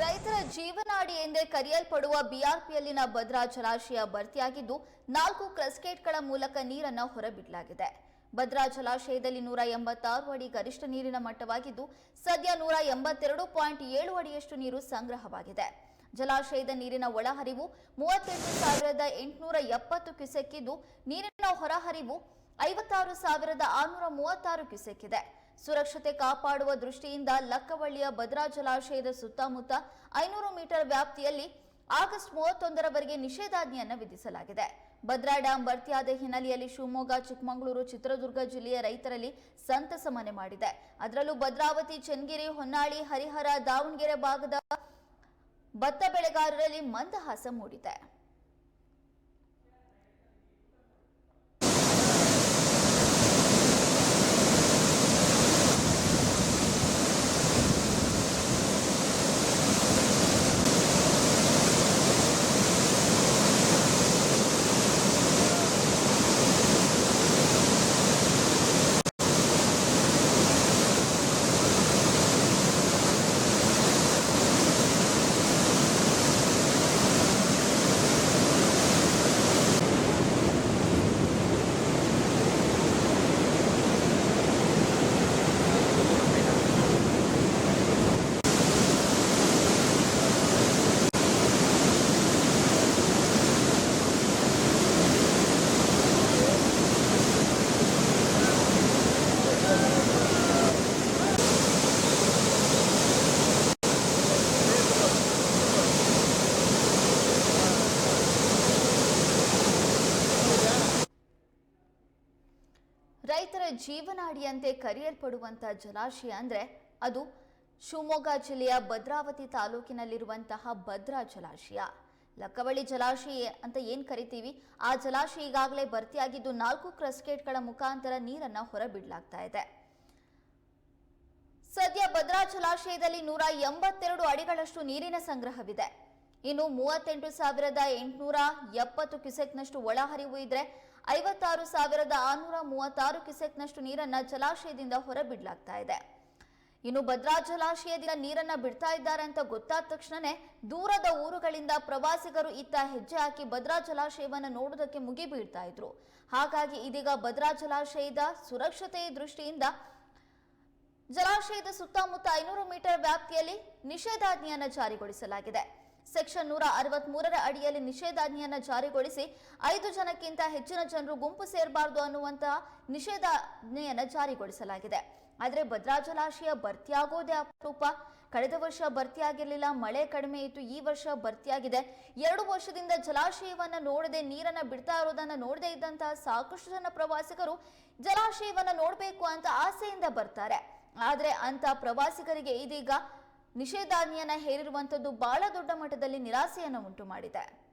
ರೈತರ ಜೀವನಾಡಿ ಎಂದೇ ಕರೆಯಲ್ಪಡುವ ಬಿಆರ್ಪಿಯಲ್ಲಿನ ಭದ್ರಾ ಜಲಾಶಯ ಭರ್ತಿಯಾಗಿದ್ದು, ನಾಲ್ಕು ಕ್ರಸ್ಕೇಟ್ಗಳ ಮೂಲಕ ನೀರನ್ನು ಹೊರಬಿಡಲಾಗಿದೆ. ಭದ್ರಾ ಜಲಾಶಯದಲ್ಲಿ ನೂರ ಎಂಬತ್ತಾರು ಅಡಿ ಗರಿಷ್ಠ ನೀರಿನ ಮಟ್ಟವಾಗಿದ್ದು, ಸದ್ಯ ನೂರ ಎಂಬತ್ತೆರಡು ಪಾಯಿಂಟ್ ಏಳು ಅಡಿಯಷ್ಟು ನೀರು ಸಂಗ್ರಹವಾಗಿದೆ. ಜಲಾಶಯದ ನೀರಿನ ಒಳಹರಿವು ಮೂವತ್ತೆಂಟು ಸಾವಿರದ ಎಂಟುನೂರ ಎಪ್ಪತ್ತು ಕ್ಯುಸೆಕ್ಕಿದ್ದು, ನೀರಿನ ಹೊರಹರಿವು ಐವತ್ತಾರು ಸಾವಿರದ ಆರುನೂರ ಮೂವತ್ತಾರು ಕ್ಯುಸೆಕ್ ಇದೆ ಸುರಕ್ಷತೆ ಕಾಪಾಡುವ ದೃಷ್ಟಿಯಿಂದ ಲಕ್ಕವಳ್ಳಿಯ ಭದ್ರಾ ಜಲಾಶಯದ ಸುತ್ತಮುತ್ತ ಐನೂರು ಮೀಟರ್ ವ್ಯಾಪ್ತಿಯಲ್ಲಿ ಆಗಸ್ಟ್ ಮೂವತ್ತೊಂದರವರೆಗೆ ನಿಷೇಧಾಜ್ಞೆಯನ್ನು ವಿಧಿಸಲಾಗಿದೆ. ಭದ್ರಾ ಡ್ಯಾಂ ಭರ್ತಿಯಾದ ಹಿನ್ನೆಲೆಯಲ್ಲಿ ಶಿವಮೊಗ್ಗ, ಚಿಕ್ಕಮಗಳೂರು, ಚಿತ್ರದುರ್ಗ ಜಿಲ್ಲೆಯ ರೈತರಲ್ಲಿ ಸಂತಸ ಮನೆ ಮಾಡಿದೆ. ಅದರಲ್ಲೂ ಭದ್ರಾವತಿ, ಚನ್ನಗಿರಿ, ಹೊನ್ನಾಳಿ, ಹರಿಹರ, ದಾವಣಗೆರೆ ಭಾಗದ ಭತ್ತ ಬೆಳೆಗಾರರಲ್ಲಿ ಮಂದಹಾಸ ಮೂಡಿದೆ. ರೈತರ ಜೀವನಾಡಿಯಂತೆ ಕರೆಯಲ್ಪಡುವಂತಹ ಜಲಾಶಯ ಅಂದ್ರೆ ಅದು ಶಿವಮೊಗ್ಗ ಜಿಲ್ಲೆಯ ಭದ್ರಾವತಿ ತಾಲೂಕಿನಲ್ಲಿರುವಂತಹ ಭದ್ರಾ ಜಲಾಶಯ. ಲಕ್ಕವಳ್ಳಿ ಜಲಾಶಯ ಅಂತ ಏನ್ ಕರಿತೀವಿ? ಆ ಜಲಾಶಯ ಈಗಾಗಲೇ ಭರ್ತಿಯಾಗಿದ್ದು ನಾಲ್ಕು ಕ್ರಸ್ಕೇಟ್ಗಳ ಮುಖಾಂತರ ನೀರನ್ನ ಹೊರಬಿಡಲಾಗ್ತಾ ಇದೆ. ಸದ್ಯ ಭದ್ರಾ ಜಲಾಶಯದಲ್ಲಿ ನೂರ ಎಂಬತ್ತೆರಡು ಅಡಿಗಳಷ್ಟು ನೀರಿನ ಸಂಗ್ರಹವಿದೆ. ಇನ್ನು ಮೂವತ್ತೆಂಟು ಸಾವಿರದ ಎಂಟುನೂರ ಎಪ್ಪತ್ತು ಕ್ಯುಸೆಕ್ನಷ್ಟು ಒಳಹರಿವು ಇದ್ರೆ ಐವತ್ತಾರು ಸಾವಿರದ ಆರುನೂರ ಮೂವತ್ತಾರು ಕ್ಯುಸೆಕ್ನಷ್ಟು ನೀರನ್ನ ಜಲಾಶಯದಿಂದ ಹೊರಬಿಡಲಾಗ್ತಾ ಇದೆ. ಇನ್ನು ಭದ್ರಾ ಜಲಾಶಯದಿಂದ ನೀರನ್ನ ಬಿಡ್ತಾ ಇದ್ದಾರೆ ಅಂತ ಗೊತ್ತಾದ ತಕ್ಷಣನೇ ದೂರದ ಊರುಗಳಿಂದ ಪ್ರವಾಸಿಗರು ಇತ್ತ ಹೆಜ್ಜೆ ಹಾಕಿ ಭದ್ರಾ ಜಲಾಶಯವನ್ನ ನೋಡೋದಕ್ಕೆ ಮುಗಿಬೀಳ್ತಾ ಇದ್ರು. ಹಾಗಾಗಿ ಇದೀಗ ಭದ್ರಾ ಜಲಾಶಯದ ಸುರಕ್ಷತೆಯ ದೃಷ್ಟಿಯಿಂದ ಜಲಾಶಯದ ಸುತ್ತಮುತ್ತ ಐನೂರು ಮೀಟರ್ ವ್ಯಾಪ್ತಿಯಲ್ಲಿ ನಿಷೇಧಾಜ್ಞೆಯನ್ನು ಜಾರಿಗೊಳಿಸಲಾಗಿದೆ. ಸೆಕ್ಷನ್ ನೂರ ಅರವತ್ತ್ ಮೂರರ ಅಡಿಯಲ್ಲಿ ನಿಷೇಧಾಜ್ಞೆಯನ್ನು ಜಾರಿಗೊಳಿಸಿ ಐದು ಜನಕ್ಕಿಂತ ಹೆಚ್ಚಿನ ಜನರು ಗುಂಪು ಸೇರಬಾರದು ಅನ್ನುವಂತಹ ನಿಷೇಧಾಜ್ಞೆಯನ್ನು ಜಾರಿಗೊಳಿಸಲಾಗಿದೆ. ಆದರೆ ಭದ್ರಾ ಜಲಾಶಯ ಭರ್ತಿಯಾಗೋದೇ ಅಪರೂಪ. ಕಳೆದ ವರ್ಷ ಭರ್ತಿಯಾಗಿರಲಿಲ್ಲ, ಮಳೆ ಕಡಿಮೆ ಇತ್ತು ಈ ವರ್ಷ ಭರ್ತಿಯಾಗಿದೆ. ಎರಡು ವರ್ಷದಿಂದ ಜಲಾಶಯವನ್ನು ನೋಡದೆ ನೀರನ್ನು ಬಿಡ್ತಾ ಇರೋದನ್ನ ನೋಡದೇ ಇದ್ದಂತಹ ಸಾಕಷ್ಟು ಜನ ಪ್ರವಾಸಿಗರು ಜಲಾಶಯವನ್ನು ನೋಡಬೇಕು ಅಂತ ಆಸೆಯಿಂದ ಬರ್ತಾರೆ. ಆದರೆ ಅಂತ ಪ್ರವಾಸಿಗರಿಗೆ ಇದೀಗ ನಿಷೇಧಾಜ್ಞೆಯನ್ನ ಹೇರಿರುವಂತದ್ದು ಬಹಳ ದೊಡ್ಡ ಮಟ್ಟದಲ್ಲಿ ನಿರಾಸೆಯನ್ನು ಉಂಟು ಮಾಡಿದೆ